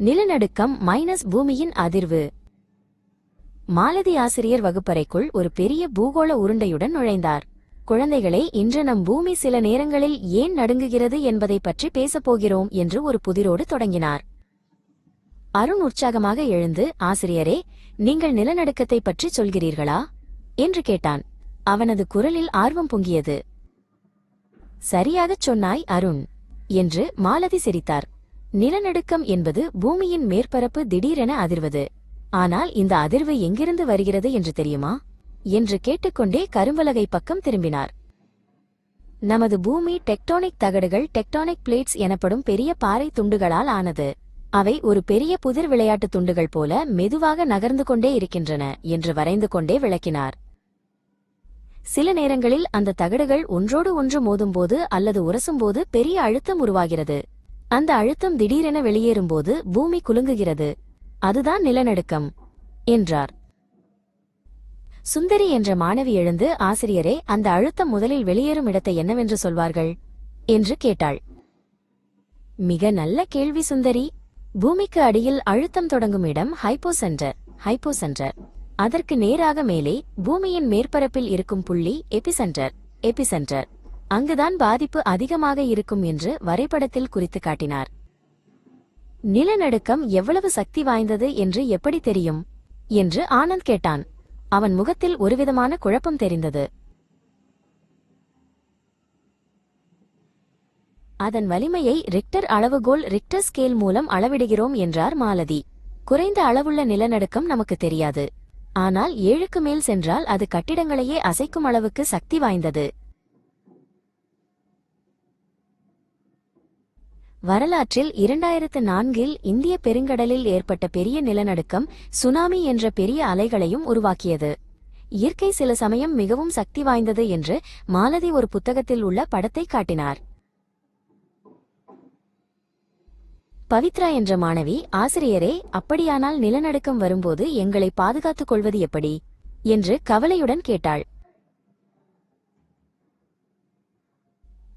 நிலநடுக்கம் மைனஸ் பூமியின் அதிர்வு. மாலதி ஆசிரியர் வகுப்பறைக்குள் ஒரு பெரிய பூகோள உருண்டையுடன் நுழைந்தார். குழந்தைகளை இன்று நம் பூமி சில நேரங்களில் ஏன் நடுங்குகிறது என்பதை பற்றி பேசப் போகிறோம் என்று ஒரு புதிரோடு தொடங்கினார். அருண் உற்சாகமாக எழுந்து ஆசிரியரே நீங்கள் நிலநடுக்கத்தை பற்றி சொல்கிறீர்களா? என்று கேட்டான். அவனது குரலில் ஆர்வம் பொங்கியது. சரியாகச் சொன்னாய் அருண் என்று மாலதி சிரித்தார். நிலநடுக்கம் என்பது பூமியின் மேற்பரப்பு திடீரென அதிர்வது. ஆனால் இந்த அதிர்வு எங்கிருந்து வருகிறது என்று தெரியுமா? என்று கேட்டுக்கொண்டே கரும்பலகை பக்கம் திரும்பினார். நமது பூமி டெக்டோனிக் தகடுகள் டெக்டானிக் பிளேட்ஸ் எனப்படும் பெரிய பாறை துண்டுகளால் ஆனது. அவை ஒரு பெரிய புதிர் விளையாட்டு துண்டுகள் போல மெதுவாக நகர்ந்து கொண்டே இருக்கின்றன என்று வரைந்து கொண்டே விளக்கினார். சில நேரங்களில் அந்த தகடுகள் ஒன்றோடு ஒன்று மோதும்போது அல்லது உரசும்போது பெரிய அழுத்தம் உருவாகிறது. அந்த அழுத்தம் திடீரென வெளியேறும்போது பூமி குலுங்குகிறது. அதுதான் நிலநடுக்கம் என்றார். சுந்தரி என்ற மாணவி எழுந்து ஆசிரியரே அந்த அழுத்தம் முதலில் வெளியேறும் இடத்தை என்னவென்று சொல்வார்கள்? என்று கேட்டாள். மிக நல்ல கேள்வி சுந்தரி. பூமிக்கு அடியில் அழுத்தம் தொடங்கும் இடம் ஹைப்போசென்டர் ஹைப்போசென்டர் அதற்கு நேராக மேலே பூமியின் மேற்பரப்பில் இருக்கும் புள்ளி எபிசென்டர் எபிசென்டர் அங்குதான் பாதிப்பு அதிகமாக இருக்கும் என்று வரைபடத்தில் குறித்து காட்டினார். நிலநடுக்கம் எவ்வளவு சக்தி வாய்ந்தது என்று எப்படி தெரியும்? என்று ஆனந்த் கேட்டான். அவன் முகத்தில் ஒருவிதமான குழப்பம் தெரிந்தது. அதன் வலிமையை ரிக்டர் அளவுகோல் ரிக்டர் ஸ்கேல் மூலம் அளவிடுகிறோம் என்றார் மாலதி. குறைந்த அளவுள்ள நிலநடுக்கம் நமக்கு தெரியாது. ஆனால் ஏழுக்கு மேல் சென்றால் அது கட்டிடங்களையே அசைக்கும் அளவுக்கு சக்தி வாய்ந்தது. வரலாற்றில் இரண்டாயிரத்து நான்கில் இந்திய பெருங்கடலில் ஏற்பட்ட பெரிய நிலநடுக்கம் சுனாமி என்ற பெரிய அலைகளையும் உருவாக்கியது. இயற்கை சில சமயம் மிகவும் சக்தி வாய்ந்தது என்று மாலதி ஒரு புத்தகத்தில் உள்ள படத்தை காட்டினார். பவித்ரா என்ற மாணவி ஆசிரியரே அப்படியானால் நிலநடுக்கம் வரும்போது எங்களை பாதுகாத்துக் கொள்வது எப்படி என்று கவலையுடன் கேட்டாள்.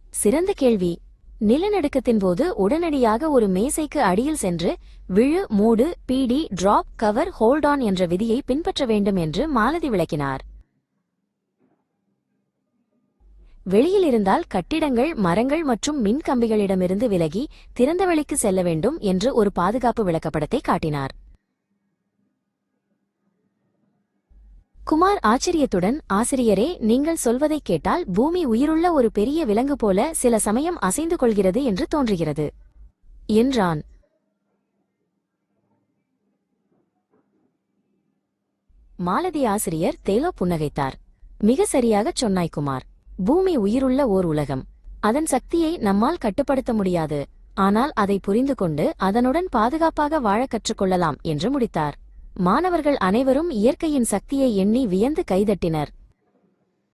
சிறந்த கேள்வி. நிலநடுக்கத்தின் போது உடனடியாக ஒரு மேசைக்கு அடியில் சென்று விழு மூடு பீடி டிராப் கவர் ஹோல்ட் ஆன் என்ற விதியை பின்பற்ற வேண்டும் என்று மாலதி விளக்கினார். வெளியில் இருந்தால் கட்டிடங்கள் மரங்கள் மற்றும் மின் கம்பிகளிடமிருந்து விலகி திறந்தவெளிக்கு செல்ல வேண்டும் என்று ஒரு பாதுகாப்பு விளக்கப்படத்தை காட்டினார். குமார் ஆச்சரியத்துடன் ஆசிரியரே நீங்கள் சொல்வதைக் கேட்டால் பூமி உயிருள்ள ஒரு பெரிய விலங்கு போல சில சமயம் அசைந்து கொள்கிறது என்று தோன்றுகிறது என்றான். மாலதி ஆசிரியர் தேலோ புன்னகைத்தார். மிக சரியாகச் சொன்னாய் குமார். பூமி உயிருள்ள ஓர் உலகம். அதன் சக்தியை நம்மால் கட்டுப்படுத்த முடியாது. ஆனால் அதை புரிந்து கொண்டு அதனுடன் பாதுகாப்பாக வாழ கற்றுக்கொள்ளலாம் என்று முடித்தார். மாணவர்கள் அனைவரும் இயற்கையின் சக்தியை எண்ணி வியந்து கைதட்டினர்.